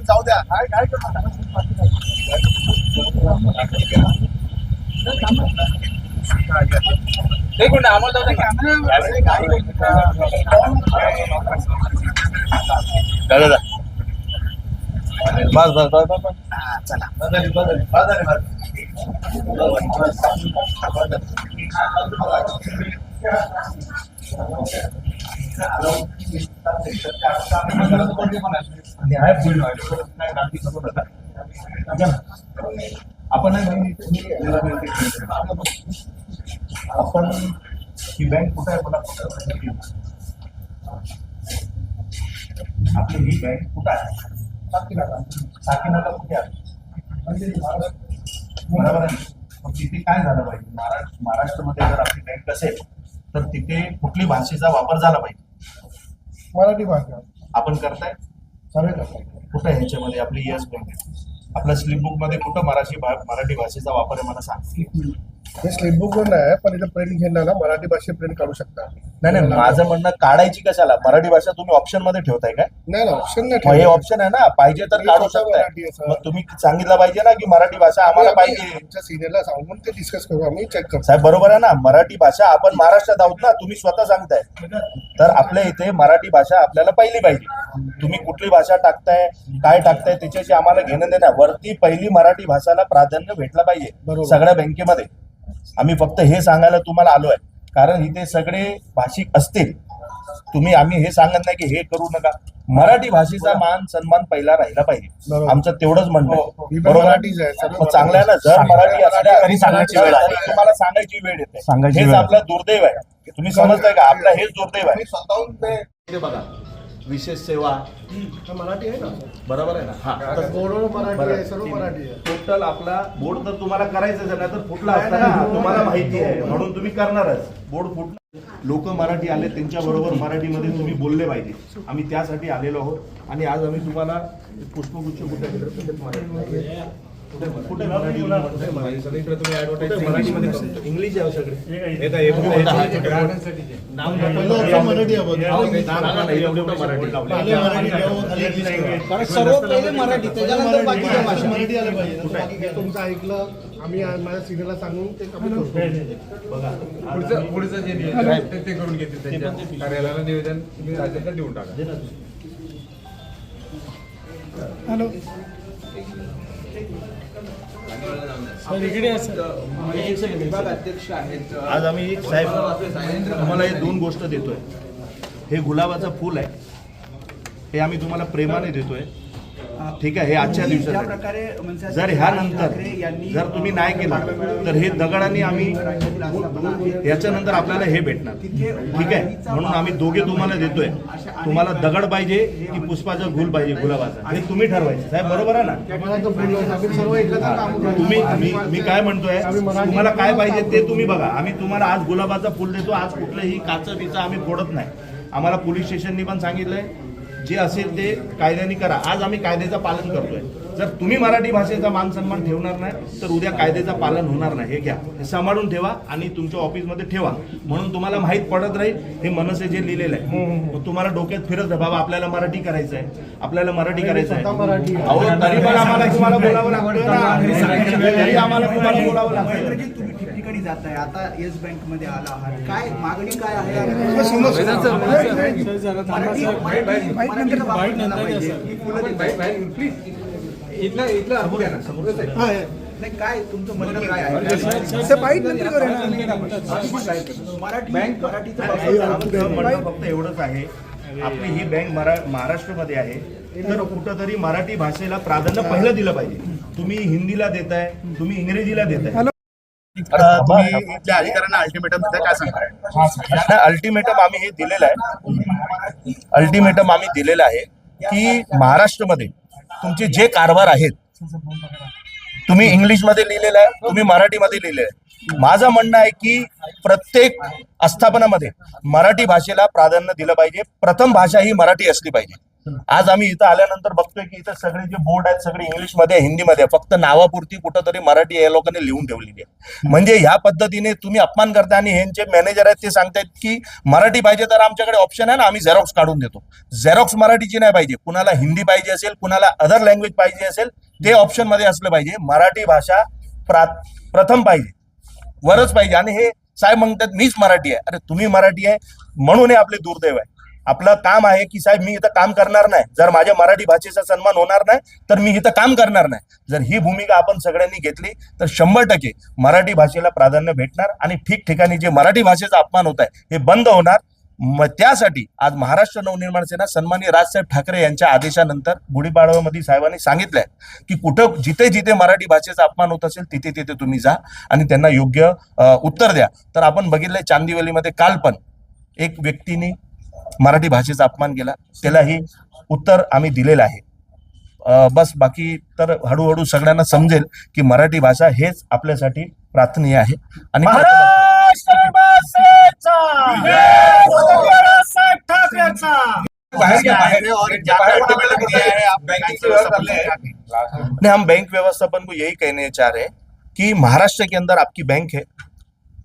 जाऊ द्या काय काय बस बस बस बस चला. आपण आपण ही बँक कुठे आहे? मला कुठं आपली ही बँक कुठं आहे? कुठे आहे? बरोबर आहे. मग तिथे काय झालं पाहिजे? महाराष्ट्र महाराष्ट्रामध्ये जर आपली बँक असेल तर तिथे कुठली भाषेचा वापर झाला पाहिजे? मराठी भाषा. आपण करताय? सर्व करतात कुठं आहे ह्याच्यामध्ये? आपली येस बँक आपल्या स्लिपबुकमध्ये कुठं मराठी भा- मराठी भाषेचा वापर आहे? मला सांग. हे स्लिपबुक वर नाही पण इथं प्रिंट घेणार मराठी भाषेत प्रिंट काढू शकता. नाही नाही माझं म्हणणं काढायची कशाला? मराठी भाषा तुम्ही ऑप्शनमध्ये ठेवताय काय? नाही ना ऑप्शन नाही मग हे ठेवलं. ऑप्शन आहे ना पाहिजे तर काढू शकताय. आहे, सर. मग तुम्ही सांगितलं पाहिजे ना की मराठी भाषा आम्हाला आम्ही पाहिजे. आमच्या सिनियरला सांगून ते डिस्कस करू आम्ही चेक करतो साहेब बरोबर आहे ना मराठी भाषा आपण महाराष्ट्रात आहोत ना तुम्ही स्वतः सांगताय. तर आपल्या इथे मराठी भाषा आपल्याला पहिली पाहिजे. तुम्ही कुठली भाषा टाकताय काय टाकताय त्याच्याशी आम्हाला घेणं देणं आहे. वरती पहिली मराठी भाषाला प्राधान्य भेटलं पाहिजे. बरोबर. सगळ्या बँकेमध्ये. आम्ही फक्त हे सांगायला तुम्हाला आलोय. कारण इथे सगळे भाषिक असतील. तुम्ही आम्ही हे सांगत नाही की हे करू नका. मराठी भाषेचा मान सन्मान पहिला राहिला पाहिजे. आमचं तेवढंच म्हणणं ही आहे. पण बरोबर? मराठीच आहे, सर्व मग चांगलं आहे ना जर मराठी असल्या तरी सांगायची वेळ आली. तरी तुम्हाला सांगायची वेळ येते. हेच. आपलं दुर्दैव आहे. तुम्ही समजताय का? आपलं हेच दुर्दैव आहे. हे विशेष सेवा. मराठी आहे ना? बरोबर आहे ना? हा. बोर्डवर मराठी आहे सर्व मराठी आहे. टोटल आपला बोर्ड तर तुम्हाला करायचंच आहे ना तर फुटला असता. ना तुम्हाला माहिती आहे. म्हणून तुम्ही करणारच. बोर्ड फुटला. लोक मराठी आले त्यांच्या बरोबर मराठीमध्ये तुम्ही बोलले पाहिजे. आम्ही त्यासाठी आलेलो आहोत. आणि आज आम्ही तुम्हाला पुष्पगुच्छ कुठे मराठीमध्ये करतो? इंग्लिश आहे हो मराठी एवढं एवढं. सर्व पहिले त्याच्यानंतर बाकीच्या भाषा. आलं पाहिजे. तुमचं ऐकलं आम्ही आ- माझ्या सिनियरला सांगून ते कमी करतो बघा. पुढचं पुढचं जे नियोजन आहे ते- ते करून घेतील त्यांच्या. कार्यालयाला निवेदन तुम्ही देऊन टाका. विभाग अध्यक्ष आहेत आज आम्ही साहेब तुम्हाला हे दोन गोष्ट देतोय. हे गुलाबाचं फुल आहे. हे आम्ही तुम्हाला प्रेमाने देतोय. ठीक आहे हे आजच्या दिवसात जर ह्यानंतर जर तुम्ही नाही केलं तर हे दगडाने आम्ही याच्यानंतर आपल्याला हे भेटणार. ठीक आहे म्हणून आम्ही दोघे तुम्हाला देतोय. तुम्हाला दगड पाहिजे की पुष्पाचा गुल पाहिजे गुलाबाचा. हे तुम्ही ठरवायचं. साहेब बरोबर आहे ना. तुम्ही मी मी काय म्हणतोय तुम्हाला काय पाहिजे ते तुम्ही बघा. आम्ही तुम्हाला आज गुलाबाचा फुल देतो आज कुठलंही काच बिचा आम्ही फोडत नाही. आम्हाला पोलीस स्टेशननी पण सांगितलंय जे असेल ते कायद्याने करा. आज आम्ही कायद्याचं पालन करतोय. जर तुम्ही मराठी भाषेचा मान सन्मान ठेवणार नाही तर उद्या कायद्याचं पालन होणार नाही हे घ्या हे सांभाळून ठेवा आणि तुमच्या ऑफिसमध्ये ठेवा म्हणून तुम्हाला माहीत पडत राहील हे मनसे जे लिहिलेलं आहे मग तुम्हाला डोक्यात फिरत आहे बाबा आपल्याला मराठी करायचं आहे आपल्याला मराठी करायचं आहे आहे. अहो तरी पण आम्हाला तुम्हाला बोलावं लागतं ना तरी आम्हाला तुम्हाला बोलावं लागतं ठिकठिकाणी जाताय आता येस बँकमध्ये आला आहात काय मागणी काय आहे मराठी- इथलं इथलं नाही काय तुमचं म्हणणं काय आहे? बँक मराठी मराठीचा म्हणणं फक्त एवढंच आहे. आपली ही बँक महाराष्ट्रामध्ये आहे. तर कुठंतरी मराठी भाषेला प्राधान्य पहिलं दिलं पाहिजे. तुम्ही हिंदीला देताय तुम्ही इंग्रजीला देताय. तुम्ही इथल्या अधिकाऱ्यांना अल्टिमेटम काय सांगताय अल्टिमेटम आम्ही हे दिलेलं आहे. अल्टिमेटम आम्ही दिलेलं आहे की महाराष्ट्रामध्ये तुमचे जे कारभार आहेत तुम्ही इंग्लिशमध्ये लिहिलेलं आहे तुम्ही मराठीमध्ये लिहिलेलं आहे. माझं म्हणणं आहे की प्रत्येक आस्थापनामध्ये मराठी भाषेला प्राधान्य दिलं पाहिजे. प्रथम भाषा ही मराठी असली पाहिजे. आज आम्ही इथं आल्यानंतर बघतोय की इथं सगळे जे बोर्ड आहेत सगळे इंग्लिशमध्ये आहे, हिंदीमध्ये. फक्त नावापुरती कुठंतरी मराठी या लोकांनी लिहून ठेवलेली आहे. म्हणजे ह्या पद्धतीने तुम्ही अपमान करता आणि ह्यांचे मॅनेजर आहेत ते सांगतायत की मराठी पाहिजे तर आमच्याकडे ऑप्शन आहे ना आम्ही झेरॉक्स काढून देतो. झेरॉक्स मराठीची नाही पाहिजे. कुणाला हिंदी पाहिजे असेल कुणाला अदर लँग्वेज पाहिजे असेल ते ऑप्शनमध्ये असलं पाहिजे. मराठी भाषा प्रा- प्रथम पाहिजे. वरच पाहिजे. आणि हे साहेब म्हणतात मीच मराठी आहे. अरे तुम्ही मराठी आहे. म्हणून हे आपले दुर्दैव आहे. आपलं काम आहे की साहेब मी इथं काम करणार नाही. जर माझ्या मराठी भाषेचा सन्मान होणार नाही तर मी इथं काम करणार नाही. जर ही भूमिका आपण सगळ्यांनी घेतली तर शंभर टक्के मराठी भाषेला प्राधान्य भेटणार आणि ठिकठिकाणी जे मराठी भाषेचा अपमान होत आहे हे बंद होणार. मग त्यासाठी आज महाराष्ट्र नवनिर्माण सेना सन्माननीय राजसाहेब ठाकरे यांच्या आदेशानंतर गुढीपाडवामध्ये साहेबांनी सांगितलंय की कुठं जिथे जिथे मराठी भाषेचा अपमान होत असेल तिथे तिथे तुम्ही जा आणि त्यांना योग्य उत्तर द्या. तर आपण बघितलंय चांदिवलीमध्ये काल पण एक व्यक्तीने मराठी भाषेचा अपमान केला. त्यालाही उत्तर आम्ही दिलेलं आहे. बस बाकी तर हळूहळू सगळ्यांना समजेल की मराठी भाषा हेच आपल्यासाठी प्रार्थनीय आहे. आणि है, हैं. नहीं हम बैंक व्यवस्थापन को यही कहने चाह रहे हैं कि महाराष्ट्र के अंदर आपकी बैंक है.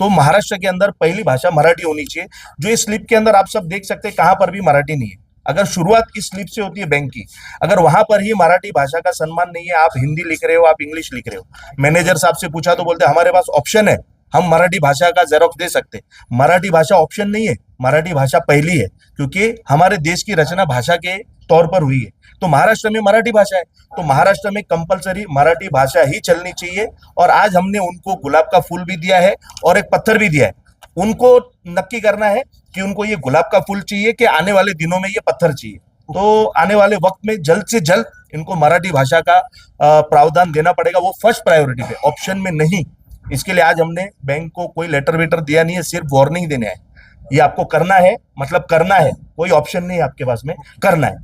तो महाराष्ट्र के अंदर पहली भाषा मराठी होनी चाहिए। जो इस स्लिप के अंदर आप सब देख सकते हैं, कहाँ पर भी मराठी नहीं है। अगर शुरुआत इस स्लिप से होती है बैंक की, अगर वहाँ पर ही मराठी भाषा का सम्मान नहीं है, आप हिंदी लिख रहे हो, आप इंग्लिश लिख रहे हो। मैनेजर साहब से पूछा तो बोलते हमारे पास ऑप्शन है, हम मराठी भाषा का जेरोक्स दे सकते मराठी भाषा ऑप्शन नहीं है, मराठी भाषा पहली है, क्योंकि हमारे देश की रचना भाषा के तौर पर हुई है। तो महाराष्ट्र में मराठी भाषा है। तो महाराष्ट्र में कंपलसरी मराठी भाषा ही चलनी चाहिए। और आज हमने उनको गुलाब का फूल भी दिया है और एक पत्थर भी दिया है। उनको नक्की करना है कि उनको ये गुलाब का फूल चाहिए कि आने वाले दिनों में ये पत्थर चाहिए। तो आने वाले वक्त में जल्द से जल्द इनको मराठी भाषा का प्रावधान देना पड़ेगा। वो फ़र्स्ट प्रायोरिटी पे ऑप्शन में नहीं। इसके लिए आज हमने बैंक को कोई लेटर वेटर दिया नहीं है, सिर्फ़ वार्निंग देने आए। ये आपको करना है मतलब करना है कोई ऑप्शन नहीं है आपके पास में करना है।